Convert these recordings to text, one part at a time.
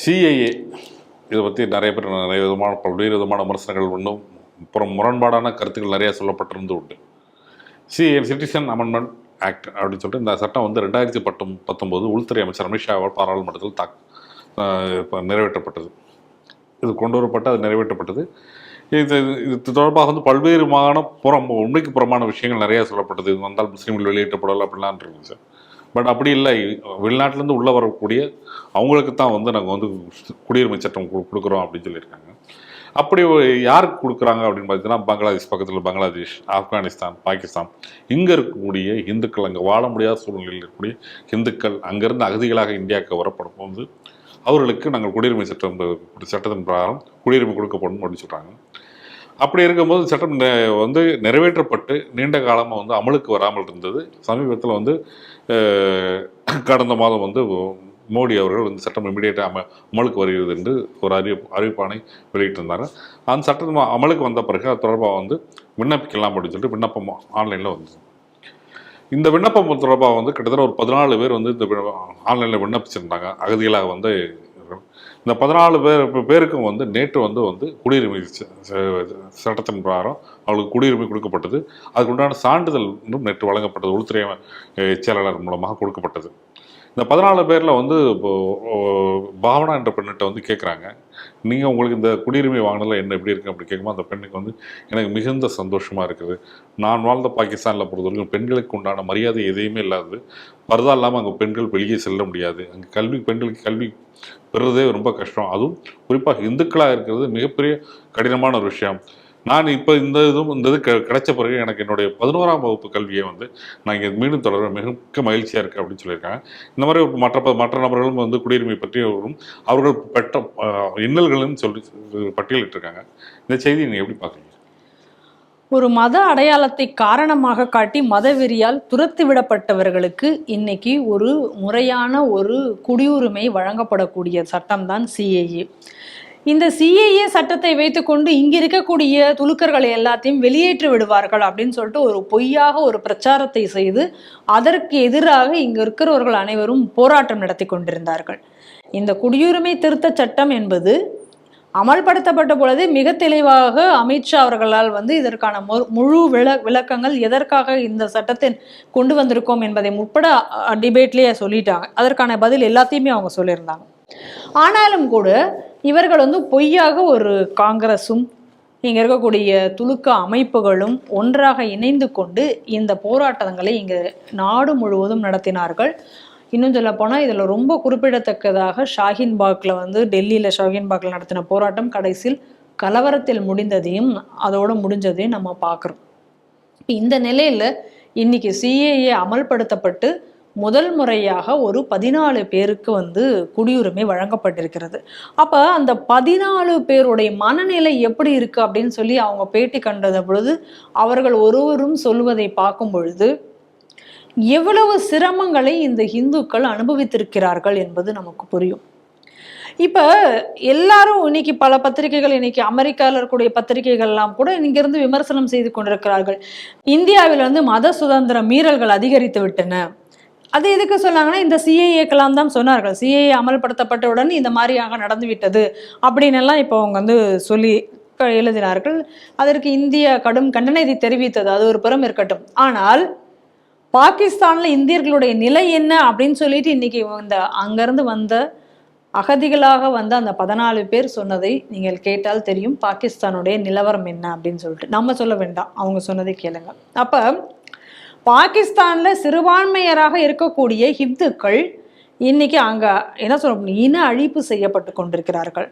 CIA இதை பற்றி நிறைய பேர் நிறைய விதமான பல்வேறு விதமான விமர்சனங்கள் இன்னும் அப்புறம் முரண்பாடான கருத்துக்கள் நிறைய சொல்லப்பட்டிருந்து உண்டு. சிஏ சிட்டிசன் அமெண்ட்மெண்ட் ஆக்ட் அப்படின்னு சொல்லிட்டு இந்த சட்டம் வந்து ரெண்டாயிரத்தி பத்தொம் பத்தொம்போது உள்துறை அமைச்சர் அமித்ஷாவால் பாராளுமன்றத்தில் தாக் நிறைவேற்றப்பட்டது. இது கொண்டு வரப்பட்டு அது நிறைவேற்றப்பட்டது. இது இது தொடர்பாக வந்து பல்வேறு மாகாண புறம் உண்மைக்கு புறமான விஷயங்கள் நிறைய சொல்லப்பட்டது. இது வந்தால் முஸ்லீம்கள் வெளியேற்றப்படலாம் அப்படிலாம் இருந்துச்சு. பட் அப்படி இல்லை. வெளிநாட்டிலேருந்து உள்ளே வரக்கூடிய அவங்களுக்கு தான் வந்து நாங்கள் வந்து குடியுரிமை சட்டம் கொடு- கொடுக்குறோம் அப்படின்னு சொல்லியிருக்காங்க. அப்படி யாருக்கு கொடுக்குறாங்க அப்படின்னு பார்த்தீங்கன்னா பங்களாதேஷ் பக்கத்தில் பங்களாதேஷ் ஆப்கானிஸ்தான் பாகிஸ்தான். இங்கே இருக்கக்கூடிய இந்துக்கள் அங்கே வாழ முடியாத சூழ்நிலையில் இருக்கக்கூடிய இந்துக்கள் அங்கேருந்து அகதிகளாக இந்தியாவுக்கு வரப்படும் போது அவர்களுக்கு நாங்கள் குடியுரிமை சட்டம் சட்டத்தின் பிரகாரம் குடியுரிமை கொடுக்கப்படும் அப்படின்னு சொல்கிறாங்க அப்படி இருக்கும்போது சட்டம் வந்து நிறைவேற்றப்பட்டு நீண்ட காலமாக வந்து அமலுக்கு வராமல் இருந்தது. சமீபத்தில் வந்து கடந்த மாதம் வந்து மோடி அவர்கள் வந்து சட்டம் இமிடியேட்டாக அம அமலுக்கு வருகிறது என்று ஒரு அறிவிப்பு அறிவிப்பானை வெளியிட்டிருந்தாங்க அந்த சட்டம் அமலுக்கு வந்த பிறகு அது தொடர்பாக வந்து விண்ணப்பிக்கலாம் அப்படின்னு சொல்லிட்டு விண்ணப்பம் ஆன்லைனில் வந்தது. இந்த விண்ணப்பம் தொடர்பாக வந்து கிட்டத்தட்ட ஒரு பதினாலு பேர் வந்து இந்த ஆன்லைனில் விண்ணப்பிச்சிருந்தாங்க. அகதிகளாக வந்து இந்த பதினாலு பேர் பேருக்கும் வந்து நேற்று வந்து வந்து குடியுரிமை சட்டத்தின் பிரகாரம் அவளுக்கு குடியுரிமை கொடுக்கப்பட்டது. அதுக்கு உண்டான சான்றிதழ் இன்னும் நேற்று வழங்கப்பட்டது. உள்துறை செயலாளர் மூலமாக கொடுக்கப்பட்டது. இந்த பதினாலு பேரில் வந்து இப்போது பாவனா என்ற பெண்ணிட்ட வந்து கேட்குறாங்க நீங்கள் உங்களுக்கு இந்த குடியுரிமை வாங்கினதில் என்ன எப்படி இருக்குது அப்படி கேட்கும்போது அந்த பெண்ணுக்கு வந்து எனக்கு மிகுந்த சந்தோஷமாக இருக்குது. நான் வாழ்ந்த பாகிஸ்தானில் பொறுத்தவரைக்கும் பெண்களுக்கு உண்டான மரியாதை எதையுமே இல்லாது பரதா இல்லாமல் அங்கே பெண்கள் வெளியே செல்ல முடியாது. அங்கே கல்வி பெண்களுக்கு கல்வி பெறுறதே ரொம்ப கஷ்டம். அதுவும் குறிப்பாக இந்துக்களாக இருக்கிறது மிகப்பெரிய கடினமான ஒரு விஷயம். நான் இப்போ இந்த இதுவும் இந்த இது கிடைச்ச பிறகு எனக்கு என்னுடைய பதினோராம் வகுப்பு கல்வியை வந்து நான் இங்கே மீண்டும் தொடர மிக மகிழ்ச்சியாக இருக்குது அப்படின்னு சொல்லியிருக்காங்க. இந்த மாதிரி மற்ற மற்ற நபர்களும் வந்து குடியுரிமை பற்றியும் அவர்கள் பெற்ற இன்னல்களும் இன்னல்கள்னு சொல்லி பட்டியலிட்டிருக்காங்க. இந்த செய்தியை நீங்கள் எப்படி பார்க்குறீங்க? ஒரு மத அடையாளத்தை காரணமாக காட்டி மதவெறியால் துரத்து விடப்பட்டவர்களுக்கு இன்னைக்கு ஒரு முறையான ஒரு குடியுரிமை வழங்கப்படக்கூடிய சட்டம்தான் சிஏஏ இந்த சிஏஏ சட்டத்தை வைத்துக்கொண்டு இங்க இருக்கக்கூடிய துலுக்கர்களை எல்லாத்தையும் வெளியேற்றி விடுவார்கள் அப்படின்னு சொல்லிட்டு ஒரு பொய்யாக ஒரு பிரச்சாரத்தை செய்து அதற்கு எதிராக இங்க இருக்கிறவர்கள் அனைவரும் போராட்டம் நடத்தி கொண்டிருந்தார்கள். இந்த குடியுரிமை திருத்த சட்டம் என்பது அமல்படுத்தப்பட்ட பொழுது மிக தெளிவாக அமித்ஷா அவர்களால் வந்து இதற்கான மு- முழு விள விளக்கங்கள் எதற்காக இந்த சட்டத்தை கொண்டு வந்திருக்கோம் என்பதை முற்பட டிபேட்லேயே சொல்லிட்டாங்க. அதற்கான பதில் எல்லாத்தையுமே அவங்க சொல்லியிருந்தாங்க. ஆனாலும் கூட இவர்கள் வந்து பொய்யாக ஒரு காங்கிரஸும் இங்கே இருக்கக்கூடிய துலுக்க அமைப்புகளும் ஒன்றாக இணைந்து கொண்டு இந்த போராட்டங்களை இங்கே நாடு முழுவதும் நடத்தினார்கள். இன்னும் சொல்ல போனால் இதில் ரொம்ப குறிப்பிடத்தக்கதாக ஷாஹின் பாக்ல வந்து டெல்லியில் ஷாஹின் பாக்ல நடத்தின போராட்டம் கடைசியில் கலவரத்தில் முடிந்ததையும் அதோடு முடிஞ்சதையும் நம்ம பார்க்குறோம். இந்த நிலையில் இன்னைக்கு சிஏஏ அமல்படுத்தப்பட்டு முதல் முறையாக ஒரு பதினாலு பேருக்கு வந்து குடியுரிமை வழங்கப்பட்டிருக்கிறது. அப்போ அந்த பதினாலு பேருடைய மனநிலை எப்படி இருக்குது அப்படின்னு சொல்லி அவங்க பேட்டி கண்டத பொழுது அவர்கள் ஒருவரும் சொல்வதை பார்க்கும் பொழுது எவ்வளவு சிரமங்களை இந்த இந்துக்கள் அனுபவித்திருக்கிறார்கள் என்பது நமக்கு புரியும். இப்போ எல்லாரும் இன்னைக்கு பல பத்திரிகைகள் இன்னைக்கு அமெரிக்காவில் இருக்கக்கூடிய பத்திரிகைகள்லாம் கூட இங்கிருந்து விமர்சனம் செய்து கொண்டிருக்கிறார்கள். இந்தியாவில் வந்து மத சுதந்திர மீறல்கள் அதிகரித்து விட்டன. அது எதுக்கு சொன்னாங்கன்னா இந்த சிஏஏக்கெல்லாம் தான் சொன்னார்கள். சிஏஏ அமல்படுத்தப்பட்டவுடன் இந்த மாதிரியாக நடந்து விட்டது அப்படின்னு இப்போ அவங்க வந்து சொல்லி எழுதினார்கள். அதற்கு இந்திய கடும் கண்டனத்தை தெரிவித்தது. அது ஒரு புறம் இருக்கட்டும். ஆனால் பாகிஸ்தானில் இந்தியர்களுடைய நிலை என்ன அப்படின்னு சொல்லிட்டு இன்னைக்கு இந்த அங்கேருந்து வந்த அகதிகளாக வந்த அந்த பதினாலு பேர் சொன்னதை நீங்கள் கேட்டால் தெரியும். பாகிஸ்தானுடைய நிலவரம் என்ன அப்படின்னு சொல்லிட்டு. நம்ம சொல்ல வேண்டாம். அவங்க சொன்னதை கேளுங்க. அப்போ பாகிஸ்தானில் சிறுபான்மையராக இருக்கக்கூடிய ஹிந்துக்கள் இன்றைக்கி அங்கே என்ன சொல்ல இன அழிப்பு செய்யப்பட்டு கொண்டிருக்கிறார்கள்.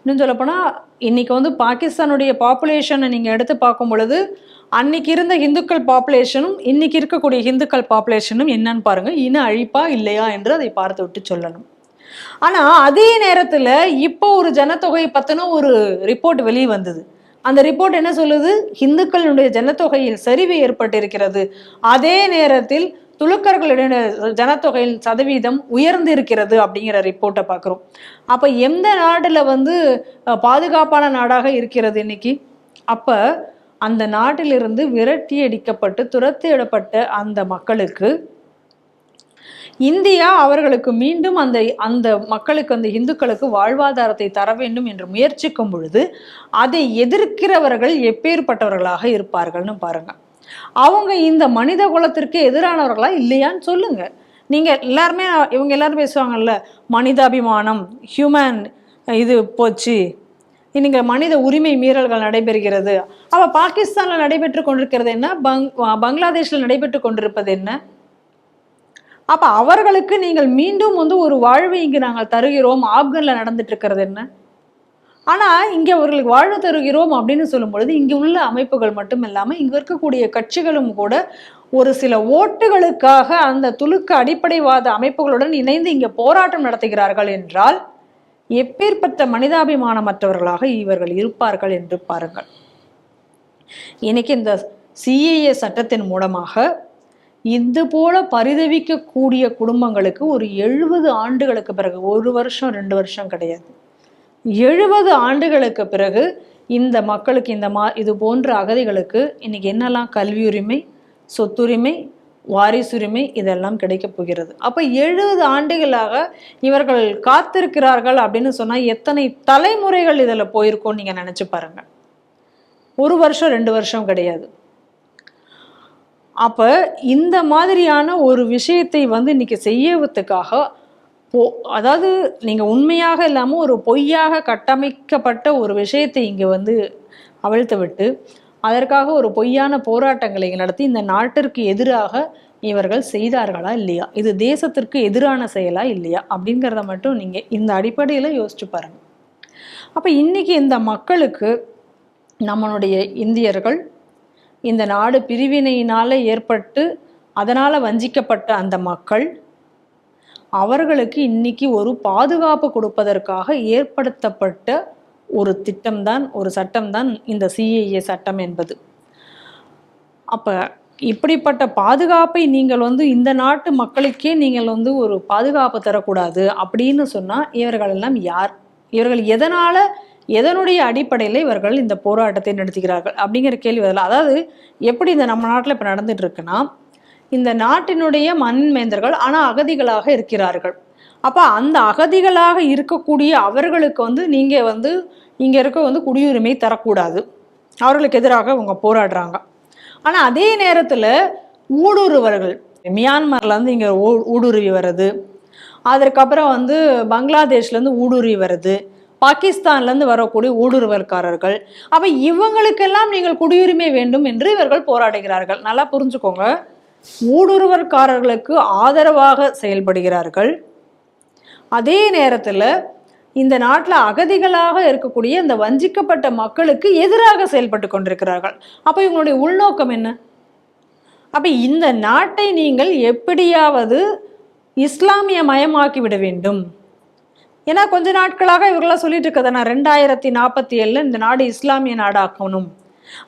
இன்னும் சொல்லப்போனால் இன்றைக்கி வந்து பாகிஸ்தானுடைய பாப்புலேஷனை நீங்கள் எடுத்து பார்க்கும் பொழுது அன்னைக்கு இருந்த இந்துக்கள் பாப்புலேஷனும் இன்றைக்கி இருக்கக்கூடிய இந்துக்கள் பாப்புலேஷனும் என்னன்னு பாருங்கள் இன அழிப்பா இல்லையா என்று அதை பார்த்து விட்டு சொல்லணும். ஆனால் அதே நேரத்தில் இப்போ ஒரு ஜனத்தொகை பற்றின ஒரு ரிப்போர்ட் வெளியே வந்தது அந்த ரிப்போர்ட் என்ன சொல்லுது? இந்துக்களுடைய ஜனத்தொகையில் சரிவு ஏற்பட்டிருக்கிறது. அதே நேரத்தில் துலுக்கர்களுடைய ஜனத்தொகையின் சதவீதம் உயர்ந்து இருக்கிறது அப்படிங்கிற ரிப்போர்ட்டை பார்க்குறோம். அப்போ எந்த நாட்டில் வந்து பாதுகாப்பான நாடாக இருக்கிறது இன்னைக்கு? அப்போ அந்த நாட்டிலிருந்து விரட்டி அடிக்கப்பட்டு துரத்திடப்பட்ட அந்த மக்களுக்கு இந்தியா அவர்களுக்கு மீண்டும் அந்த அந்த மக்களுக்கு அந்த இந்துக்களுக்கு வாழ்வாதாரத்தை தர வேண்டும் என்று முயற்சிக்கும் பொழுது அதை எதிர்க்கிறவர்கள் எப்பேற்பட்டவர்களாக இருப்பார்கள்னு பாருங்க. அவங்க இந்த மனித குலத்திற்கு எதிரானவர்களா இல்லையான்னு சொல்லுங்க. நீங்க எல்லாருமே இவங்க எல்லாரும் பேசுவாங்கல்ல மனிதாபிமானம் ஹியூமன் இது போச்சு. இன்னைக்கு மனித உரிமை மீறல்கள் நடைபெறுகிறது. அவ பாகிஸ்தான்ல நடைபெற்று கொண்டிருக்கிறது என்ன? பங் பங்களாதேஷில் நடைபெற்று கொண்டிருப்பது என்ன? அப்போ அவர்களுக்கு நீங்கள் மீண்டும் வந்து ஒரு வாழ்வை இங்கு நாங்கள் தருகிறோம். ஆப்கனில் நடந்துட்டு இருக்கிறது என்ன? ஆனால் இங்கே அவர்களுக்கு வாழ்வு தருகிறோம் அப்படின்னு சொல்லும் பொழுது உள்ள அமைப்புகள் மட்டும் இல்லாமல் இங்கே இருக்கக்கூடிய கட்சிகளும் கூட ஒரு சில ஓட்டுகளுக்காக அந்த துலுக்க அடிப்படைவாத அமைப்புகளுடன் இணைந்து இங்கே போராட்டம் நடத்துகிறார்கள் என்றால் எப்பேற்பட்ட மனிதாபிமானமற்றவர்களாக இவர்கள் இருப்பார்கள் என்று பாருங்கள். இன்னைக்கு இந்த சிஏஏ சட்டத்தின் மூலமாக இது போல பரிதவிக்கக்கூடிய குடும்பங்களுக்கு ஒரு எழுபது ஆண்டுகளுக்கு பிறகு ஒரு வருஷம் ரெண்டு வருஷம் கிடையாது. எழுபது ஆண்டுகளுக்கு பிறகு இந்த மக்களுக்கு இந்த மா இது போன்ற அகதிகளுக்கு இன்னைக்கு என்னெல்லாம் கல்வி உரிமை சொத்துரிமை வாரிசுரிமை இதெல்லாம் கிடைக்கப் போகிறது. அப்போ எழுபது ஆண்டுகளாக இவர்கள் காத்திருக்கிறார்கள் அப்படின்னு சொன்னால் எத்தனை தலைமுறைகள் இதில் போயிருக்கோன்னு நீங்கள் நினச்சி பாருங்கள் ஒரு வருஷம் ரெண்டு வருஷம் கிடையாது. அப்போ இந்த மாதிரியான ஒரு விஷயத்தை வந்து இன்னைக்கு செய்யறதுக்காக போ அதாவது நீங்கள் உண்மையாக இல்லாமல் ஒரு பொய்யாக கட்டமைக்கப்பட்ட ஒரு விஷயத்தை இங்கே வந்து அவிழ்த்து விட்டு அதற்காக ஒரு பொய்யான போராட்டங்களை நடத்தி இந்த நாட்டிற்கு எதிராக இவர்கள் செய்தார்களா இல்லையா? இது தேசத்திற்கு எதிரான செயலா இல்லையா? அப்படிங்கிறத மட்டும் நீங்கள் இந்த அடிப்படையில் யோசிச்சு பாருங்கள் அப்போ இன்னைக்கு இந்த மக்களுக்கு நம்மளுடைய இந்தியர்கள் இந்த நாடு பிரிவினையினால் ஏற்பட்டு அதனால் வஞ்சிக்கப்பட்ட அந்த மக்கள் அவர்களுக்கு இன்னைக்கு ஒரு பாதுகாப்பு கொடுப்பதற்காக ஏற்படுத்தப்பட்ட ஒரு திட்டம்தான் ஒரு சட்டம்தான் இந்த சிஏஏ சட்டம் என்பது. அப்போ இப்படிப்பட்ட பாதுகாப்பை நீங்கள் வந்து இந்த நாட்டு மக்களுக்கே நீங்கள் வந்து ஒரு பாதுகாப்பு தரக்கூடாது அப்படின்னு சொன்னால் இவர்கள் எல்லாம் யார்? இவர்கள் எதனால் எதனுடைய அடிப்படையில் இவர்கள் இந்த போராட்டத்தை நடத்துகிறார்கள் அப்படிங்கிற கேள்வி வரல. அதாவது எப்படி இந்த நம்ம நாட்டில் இப்போ நடந்துட்டு இருக்குன்னா இந்த நாட்டினுடைய மண்மேந்தர்கள் ஆனால் அகதிகளாக இருக்கிறார்கள். அப்போ அந்த அகதிகளாக இருக்கக்கூடிய அவர்களுக்கு வந்து நீங்கள் வந்து இங்கே இருக்க வந்து குடியுரிமை தரக்கூடாது. அவர்களுக்கு எதிராக அவங்க போராடுறாங்க. ஆனால் அதே நேரத்தில் ஊடுருவர்கள் மியான்மர்லேருந்து இங்கே ஊ ஊடுருவி வர்றது அதற்கப்புறம் வந்து பங்களாதேஷ்லேருந்து ஊடுருவி வருது பாகிஸ்தான்லேருந்து வரக்கூடிய ஊடுருவல்காரர்கள். அப்போ இவங்களுக்கெல்லாம் நீங்கள் குடியுரிமை வேண்டும் என்று இவர்கள் போராடுகிறார்கள். நல்லா புரிஞ்சுக்கோங்க. ஊடுருவல்காரர்களுக்கு ஆதரவாக செயல்படுகிறார்கள். அதே நேரத்தில் இந்த நாட்டில் அகதிகளாக இருக்கக்கூடிய இந்த வஞ்சிக்கப்பட்ட மக்களுக்கு எதிராக செயல்பட்டு கொண்டிருக்கிறார்கள். அப்போ இவங்களுடைய உள்நோக்கம் என்ன? அப்போ இந்த நாட்டை நீங்கள் எப்படியாவது இஸ்லாமிய மயமாக்கி விட வேண்டும். ஏன்னா கொஞ்ச நாட்களாக இவர்களாம் சொல்லிட்டு இருக்கதை நான் ரெண்டாயிரத்தி நாற்பத்தி ஏழில் இந்த நாடு இஸ்லாமிய நாடாக்கணும்.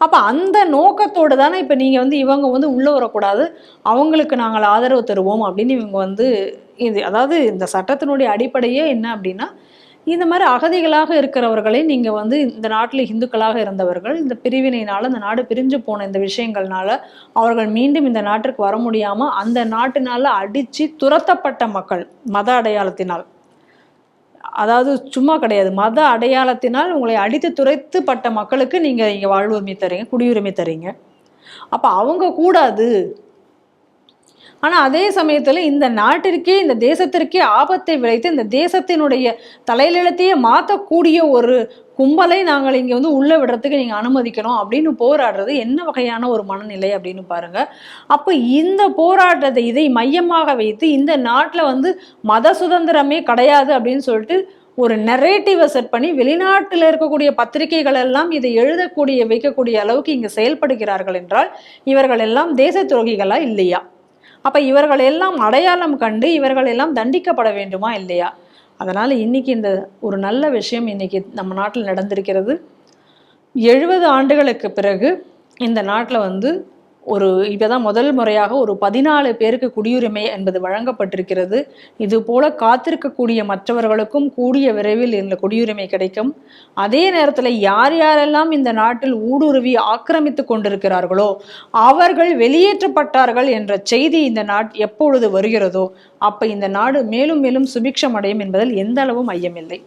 அப்போ அந்த நோக்கத்தோடு தானே இப்போ நீங்கள் வந்து இவங்க வந்து உள்ளே வரக்கூடாது. அவங்களுக்கு நாங்கள் ஆதரவு தருவோம் அப்படின்னு இவங்க வந்து இது அதாவது இந்த சட்டத்தினுடைய அடிப்படையே என்ன அப்படின்னா இந்த மாதிரி அகதிகளாக இருக்கிறவர்களை நீங்கள் வந்து இந்த நாட்டில் இந்துக்களாக இருந்தவர்கள் இந்த பிரிவினையினால் இந்த நாடு பிரிஞ்சு போன இந்த விஷயங்கள்னால அவர்கள் மீண்டும் இந்த நாட்டிற்கு வர முடியாமல் அந்த நாட்டினால் அடித்து துரத்தப்பட்ட மக்கள் மத அடையாளத்தினால். அதாவது சும்மா கிடையாது. மத அடையாளத்தினால் உங்களை அடித்து துரைத்துப்பட்ட மக்களுக்கு நீங்கள் இங்கே வாழ்வுரிமை தரீங்க குடியுரிமை தரீங்க. அப்போ அவங்க கூடாது. ஆனால் அதே சமயத்தில் இந்த நாட்டிற்கே இந்த தேசத்திற்கே ஆபத்தை விளைத்து இந்த தேசத்தினுடைய தலையிலத்தையே மாற்றக்கூடிய ஒரு கும்பலை நாங்கள் இங்கே வந்து உள்ளே விடுறதுக்கு நீங்கள் அனுமதிக்கணும் அப்படின்னு போராடுறது என்ன வகையான ஒரு மனநிலை அப்படின்னு பாருங்க. அப்போ இந்த போராட்டத்தை இதை மையமாக வைத்து இந்த நாட்டில் வந்து மத சுதந்திரமே கிடையாது அப்படின்னு சொல்லிட்டு ஒரு நெரேட்டிவை செட் பண்ணி வெளிநாட்டில் இருக்கக்கூடிய பத்திரிகைகள் எல்லாம் இதை எழுதக்கூடிய வைக்கக்கூடிய அளவுக்கு இங்கே செயல்படுகிறார்கள் என்றால் இவர்கள் எல்லாம் தேச துரோகிகளா இல்லையா? அப்போ இவர்களெல்லாம் அடையாளம் கண்டு இவர்களெல்லாம் தண்டிக்கப்பட வேண்டுமா இல்லையா? அதனால் இன்னைக்கு இந்த ஒரு நல்ல விஷயம் இன்னைக்கு நம்ம நாட்டில் நடந்திருக்கிறது. எழுபது ஆண்டுகளுக்கு பிறகு இந்த நாட்டில் வந்து ஒரு இப்பதான் முதல் முறையாக ஒரு பதினாலு பேருக்கு குடியுரிமை என்பது வழங்கப்பட்டிருக்கிறது. இது போல காத்திருக்கக்கூடிய மற்றவர்களுக்கும் கூடிய விரைவில் இந்த குடியுரிமை கிடைக்கும். அதே நேரத்தில் யார் யாரெல்லாம் இந்த நாட்டில் ஊடுருவி ஆக்கிரமித்து கொண்டிருக்கிறார்களோ அவர்கள் வெளியேற்றப்பட்டார்கள் என்ற செய்தி இந்த நாட் எப்பொழுது வருகிறதோ அப்போ இந்த நாடு மேலும் மேலும் சுபிக்ஷம் அடையும் என்பதில் எந்த அளவும் ஐயமில்லை.